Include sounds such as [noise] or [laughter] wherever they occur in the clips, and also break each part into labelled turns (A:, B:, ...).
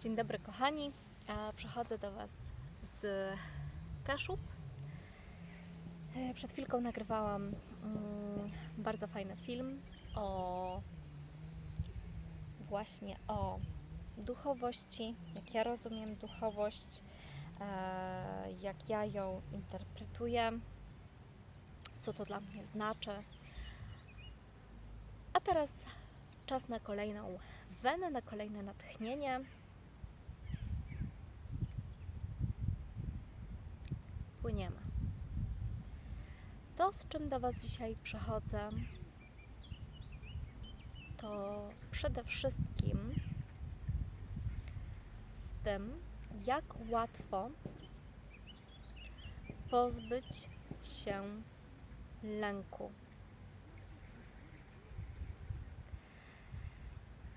A: Dzień dobry kochani. E, Przychodzę do Was z Kaszub. E, Przed chwilką nagrywałam mm, bardzo fajny film o właśnie o duchowości, jak ja rozumiem duchowość, e, jak ja ją interpretuję, co to dla mnie znaczy. A teraz czas na kolejną wenę, na kolejne natchnienie. Płyniemy. To, z czym do Was dzisiaj przychodzę, to przede wszystkim z tym, jak łatwo pozbyć się lęku.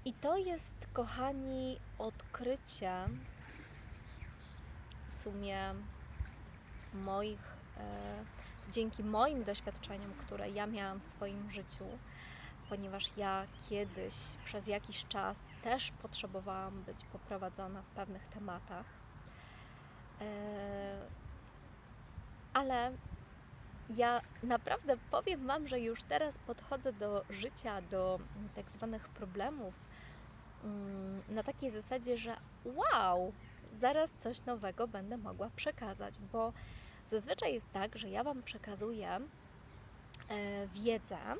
A: I to jest, kochani, odkrycie w sumie moich, e, dzięki moim doświadczeniom, które ja miałam w swoim życiu, ponieważ ja kiedyś przez jakiś czas też potrzebowałam być poprowadzona w pewnych tematach. E, ale ja naprawdę powiem Wam, że już teraz podchodzę do życia, do tak zwanych problemów mm, na takiej zasadzie, że wow, zaraz coś nowego będę mogła przekazać, bo zazwyczaj jest tak, że ja Wam przekazuję e, wiedzę, e,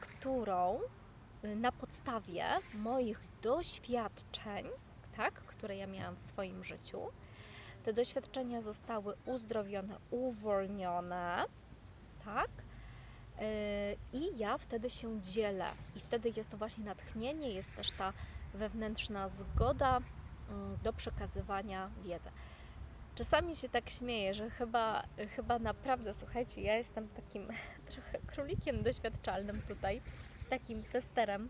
A: którą y, na podstawie moich doświadczeń, tak, które ja miałam w swoim życiu, te doświadczenia zostały uzdrowione, uwolnione, tak? I ja wtedy się dzielę. I wtedy jest to właśnie natchnienie, jest też ta wewnętrzna zgoda mm, do przekazywania wiedzy. Czasami się tak śmieję, że chyba, chyba naprawdę, słuchajcie, ja jestem takim [laughs] trochę królikiem doświadczalnym tutaj, takim testerem,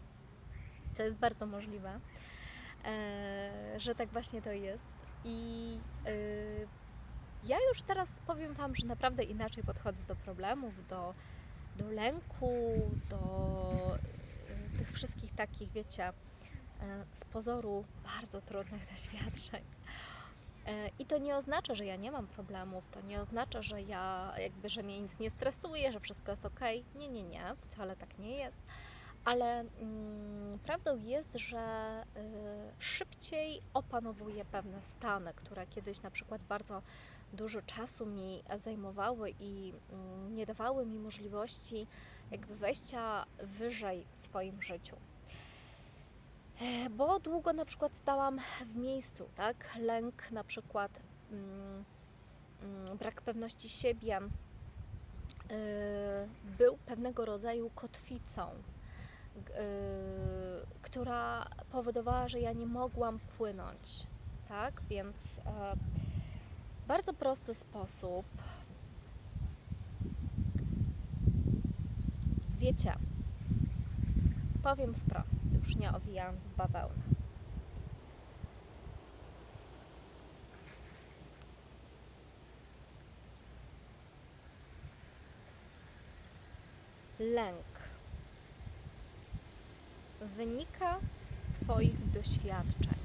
A: co jest bardzo możliwe, e, że tak właśnie to jest. I y, ja już teraz powiem Wam, że naprawdę inaczej podchodzę do problemów, do, do lęku, do y, tych wszystkich takich, wiecie, z pozoru bardzo trudnych [laughs] doświadczeń. Y, I to nie oznacza, że ja nie mam problemów, to nie oznacza, że ja jakby, że mnie nic nie stresuje, że wszystko jest ok. Nie, nie, nie, wcale tak nie jest ale mm, prawdą jest, że y, szybciej opanowuję pewne stany, które kiedyś na przykład bardzo dużo czasu mi zajmowały i mm, nie dawały mi możliwości jakby wejścia wyżej w swoim życiu. E, Bo długo na przykład stałam w miejscu, tak? Lęk na przykład, mm, mm, brak pewności siebie y, był pewnego rodzaju kotwicą, y, która powodowała, że ja nie mogłam płynąć, tak? Więc e, bardzo prosty sposób. Wiecie, powiem wprost, już nie owijając w bawełnę. Lęk wynika z Twoich doświadczeń.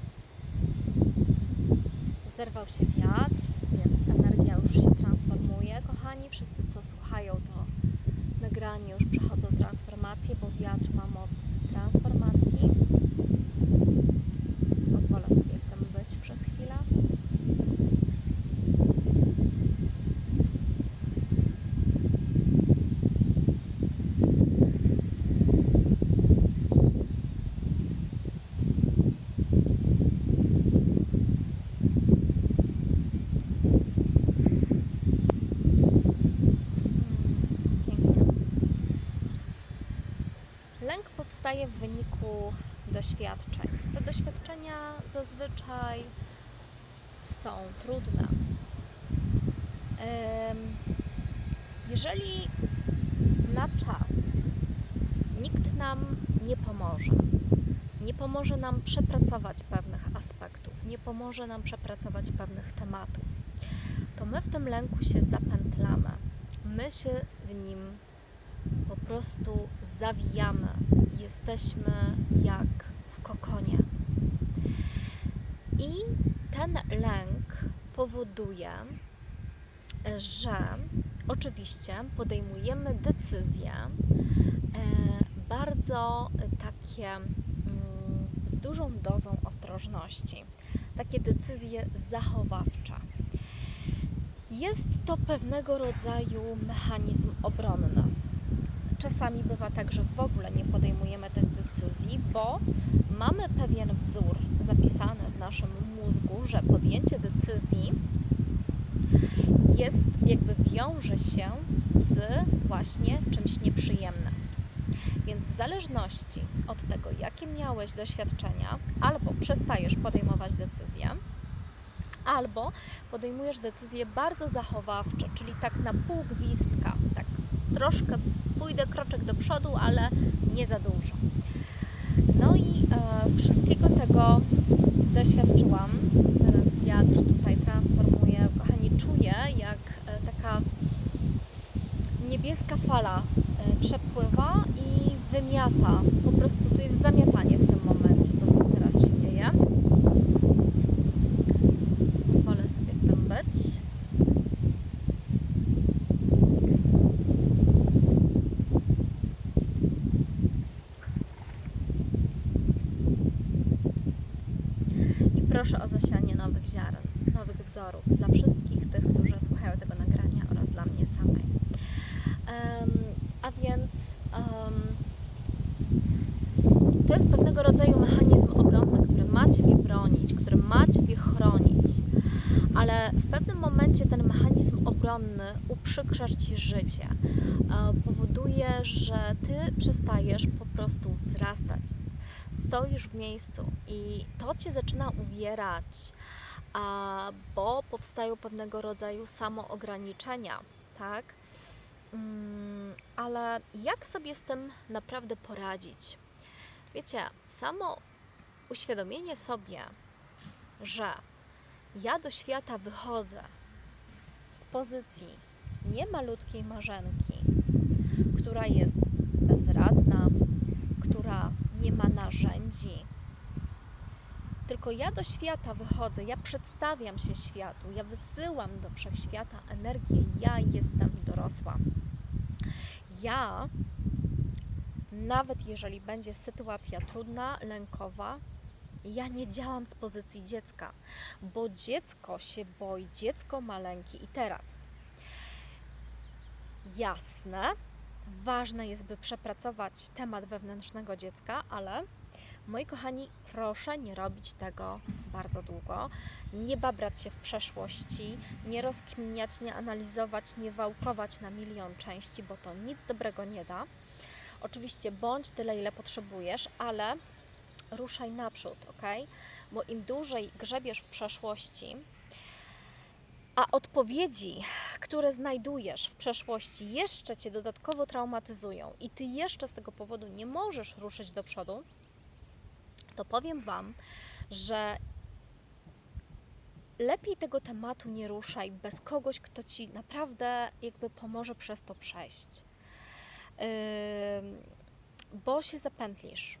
A: Zerwał się wiatr, więc energia już się transformuje. Kochani, wszyscy, co słuchają to nagranie, już przechodzą transformację, bo wiatr ma moc transformacji. Pozwolę sobie w tym być przez chwilę. Pięknie. Lęk powstaje w wyniku doświadczeń. Te doświadczenia zazwyczaj są trudne. Jeżeli na czas nikt nam nie pomoże, nie pomoże nam przepracować pewnych aspektów, nie pomoże nam przepracować pewnych tematów, to my w tym lęku się zapętlamy. My się w nim po prostu zawijamy. Jesteśmy jak w kokonie. I ten lęk powoduje, że oczywiście podejmujemy decyzje e, bardzo takie mm, z dużą dozą ostrożności, takie decyzje zachowawcze. Jest to pewnego rodzaju mechanizm obronny. Czasami bywa tak, że w ogóle nie podejmujemy tych decyzji, bo mamy pewien wzór zapisany w naszym mózgu, że podjęcie decyzji jest, jakby wiąże się z właśnie czymś nieprzyjemnym. Więc w zależności od tego, jakie miałeś doświadczenia, albo przestajesz podejmować decyzje, albo podejmujesz decyzje bardzo zachowawcze, czyli tak na pół gwizdka, tak troszkę pójdę kroczek do przodu, ale nie za dużo. No i e, wszystkiego tego doświadczyłam. Teraz wiatr tutaj transformuje. Kochani, czuję jak e, taka niebieska fala e, przepływa i wymiata. Po prostu tu jest zamiatanie w tym momencie, to co teraz się dzieje. Pozwolę sobie w tym być. I proszę o zasianie nowych ziaren, nowych wzorów dla wszystkich tych, którzy słuchają tego nagrania oraz dla mnie samej. Em, a więc em, to jest pewnego rodzaju mechanizm obronny, który ma Ciebie bronić, który ma Ciebie chronić, ale w pewnym momencie ten mechanizm obronny uprzykrza Ci życie, powoduje, że Ty przestajesz po prostu wzrastać. Stoisz w miejscu i to Cię zaczyna uwierać, bo powstają pewnego rodzaju samoograniczenia, tak? Mm, ale jak sobie z tym naprawdę poradzić? Wiecie, samo uświadomienie sobie, że ja do świata wychodzę z pozycji nie malutkiej marzenki, która jest bezradna, która nie ma narzędzi, tylko ja do świata wychodzę, ja przedstawiam się światu, ja wysyłam do wszechświata energię, ja jestem dorosła. Ja, nawet jeżeli będzie sytuacja trudna, lękowa, ja nie działam z pozycji dziecka, bo dziecko się boi, dziecko ma lęki. I teraz, jasne, ważne jest, by przepracować temat wewnętrznego dziecka, ale moi kochani, proszę nie robić tego bardzo długo, nie babrać się w przeszłości, nie rozkminiać, nie analizować, nie wałkować na milion części, bo to nic dobrego nie da. Oczywiście bądź tyle, ile potrzebujesz, ale ruszaj naprzód, ok? Bo im dłużej grzebiesz w przeszłości, a odpowiedzi, które znajdujesz w przeszłości, jeszcze cię dodatkowo traumatyzują i ty jeszcze z tego powodu nie możesz ruszyć do przodu, to powiem Wam, że lepiej tego tematu nie ruszaj bez kogoś, kto ci naprawdę jakby pomoże przez to przejść. Bo się zapętlisz.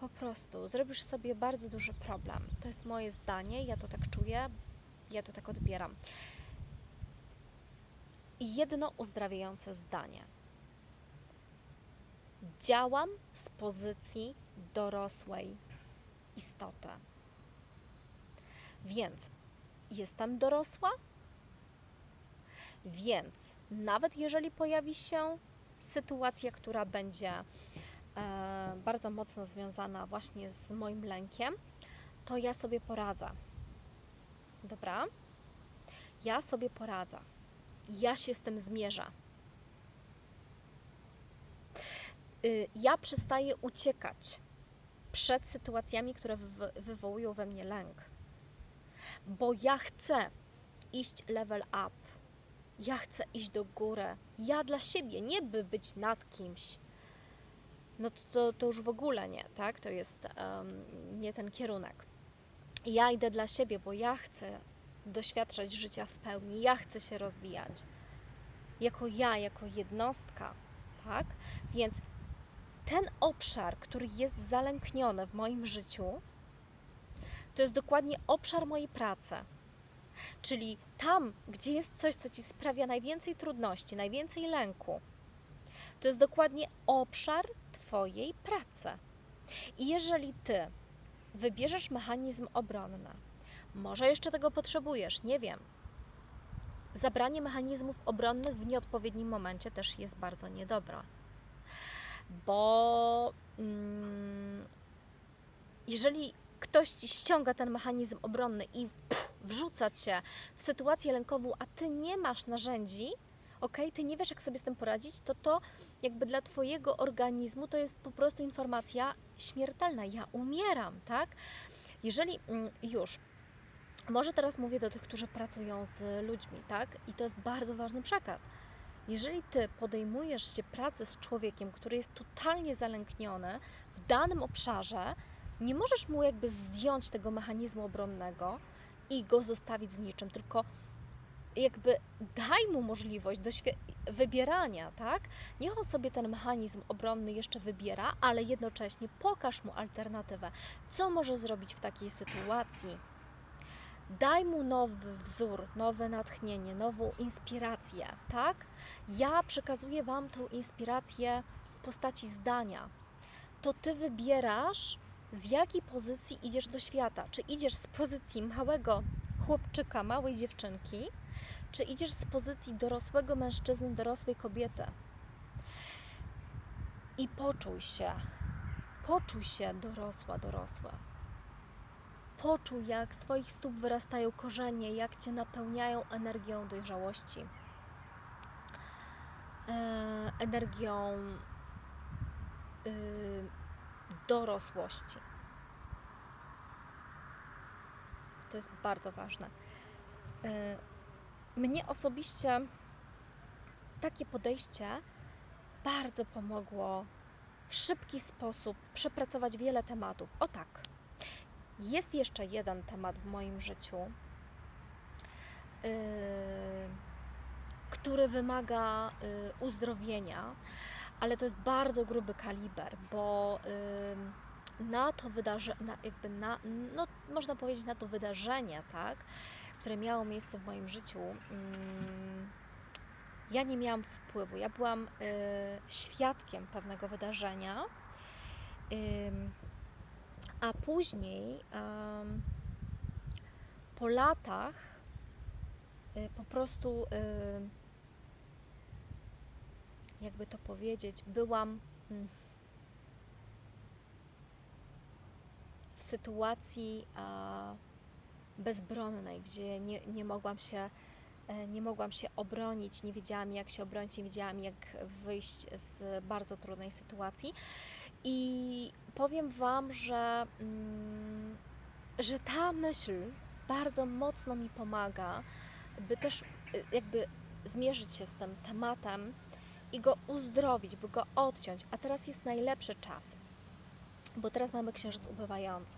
A: Po prostu zrobisz sobie bardzo duży problem. To jest moje zdanie, ja to tak czuję, ja to tak odbieram. Jedno uzdrawiające zdanie. Działam z pozycji dorosłej istoty. Więc jestem dorosła, więc nawet jeżeli pojawi się sytuacja, która będzie e, bardzo mocno związana właśnie z moim lękiem, to ja sobie poradzę. Dobra? Ja sobie poradzę. Ja się z tym zmierzę. Y, ja przestaję uciekać przed sytuacjami, które wywo- wywołują we mnie lęk. Bo ja chcę iść level up. Ja chcę iść do góry. Ja dla siebie, nie by być nad kimś. No to, to, to już w ogóle nie, tak? To jest em, nie ten kierunek. Ja idę dla siebie, bo ja chcę doświadczać życia w pełni. Ja chcę się rozwijać. Jako ja, jako jednostka, tak? Więc ten obszar, który jest zalękniony w moim życiu, To jest dokładnie obszar mojej pracy. Czyli tam, gdzie jest coś, co ci sprawia najwięcej trudności, najwięcej lęku, to jest dokładnie obszar Twojej pracy. I jeżeli Ty wybierzesz mechanizm obronny, może jeszcze tego potrzebujesz, nie wiem. Zabranie mechanizmów obronnych w nieodpowiednim momencie też jest bardzo niedobre, bo mm, jeżeli ktoś ci ściąga ten mechanizm obronny i pff, wrzuca cię w sytuację lękową, a ty nie masz narzędzi, ok, ty nie wiesz, jak sobie z tym poradzić, to to jakby dla twojego organizmu to jest po prostu informacja śmiertelna. Ja umieram, tak? Jeżeli mm, już może teraz mówię do tych, którzy pracują z ludźmi, tak? I to jest bardzo ważny przekaz. Jeżeli ty podejmujesz się pracy z człowiekiem, który jest totalnie zalękniony w danym obszarze, nie możesz mu jakby zdjąć tego mechanizmu obronnego i go zostawić z niczym, tylko jakby daj mu możliwość wybierania, tak? Niech on sobie ten mechanizm obronny jeszcze wybiera, ale jednocześnie pokaż mu alternatywę. Co może zrobić w takiej sytuacji? Daj mu nowy wzór, nowe natchnienie, nową inspirację, tak? Ja przekazuję Wam tą inspirację w postaci zdania. To Ty wybierasz, z jakiej pozycji idziesz do świata. Czy idziesz z pozycji małego chłopczyka, małej dziewczynki, czy idziesz z pozycji dorosłego mężczyzny, dorosłej kobiety. I poczuj się, poczuj się dorosła, dorosła. Poczuj, jak z Twoich stóp wyrastają korzenie, jak Cię napełniają energią dojrzałości, e, energią y, dorosłości. To jest bardzo ważne. E, mnie osobiście takie podejście bardzo pomogło w szybki sposób przepracować wiele tematów. O tak, jest jeszcze jeden temat w moim życiu, yy, który wymaga yy, uzdrowienia, ale to jest bardzo gruby kaliber, bo na to wydarzenie, jakby na, no, można powiedzieć na to wydarzenie, tak, które miało miejsce w moim życiu, ja nie miałam wpływu. Ja byłam y, świadkiem pewnego wydarzenia, a później po latach y, po prostu, jakby to powiedzieć, byłam mm, w sytuacji bezbronnej, gdzie nie, nie mogłam się e, nie mogłam się obronić, nie wiedziałam jak się obronić, nie wiedziałam jak wyjść z bardzo trudnej sytuacji. I powiem Wam, że, mm, że ta myśl bardzo mocno mi pomaga, by też e, jakby zmierzyć się z tym tematem i go uzdrowić, by go odciąć. A teraz jest najlepszy czas, bo teraz mamy księżyc ubywający.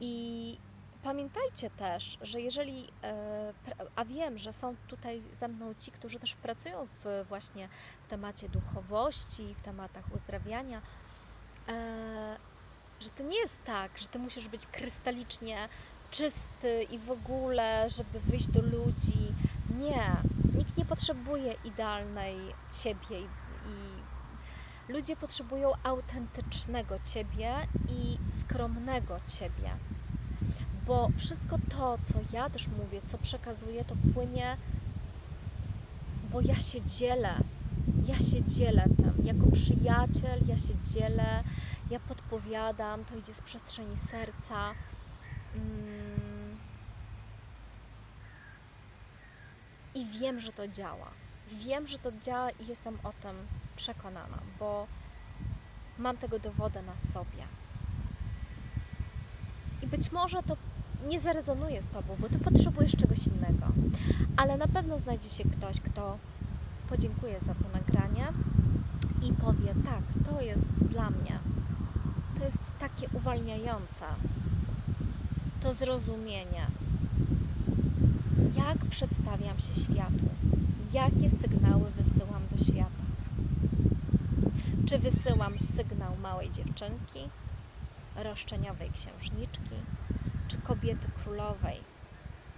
A: I Pamiętajcie też, że jeżeli, e, a wiem, że są tutaj ze mną ci, którzy też pracują w, właśnie w temacie duchowości, w tematach uzdrawiania, e, że to nie jest tak, że ty musisz być krystalicznie czysty i w ogóle, żeby wyjść do ludzi. Nie, nikt nie potrzebuje idealnej ciebie i, i ludzie potrzebują autentycznego ciebie i skromnego ciebie bo wszystko to, co ja też mówię, co przekazuję, to płynie, bo ja się dzielę. Ja się dzielę tym. Jako przyjaciel, ja się dzielę, ja podpowiadam, to idzie z przestrzeni serca. Mm. I wiem, że to działa. Wiem, że to działa i jestem o tym przekonana, bo mam tego dowody na sobie. I być może to nie zarezonuje z Tobą, bo Ty potrzebujesz czegoś innego. Ale na pewno znajdzie się ktoś, kto podziękuje za to nagranie i powie: Tak, to jest dla mnie. To jest takie uwalniające. To zrozumienie. Jak przedstawiam się światu? Jakie sygnały wysyłam do świata? Czy wysyłam sygnał małej dziewczynki, roszczeniowej księżniczki, czy kobiety królowej,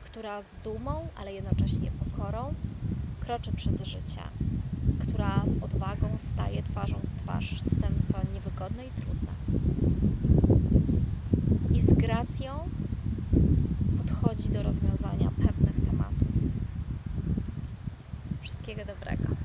A: która z dumą, ale jednocześnie pokorą kroczy przez życie, która z odwagą staje twarzą w twarz z tym, co niewygodne i trudne. I z gracją podchodzi do rozwiązania Wszystkiego dobrego.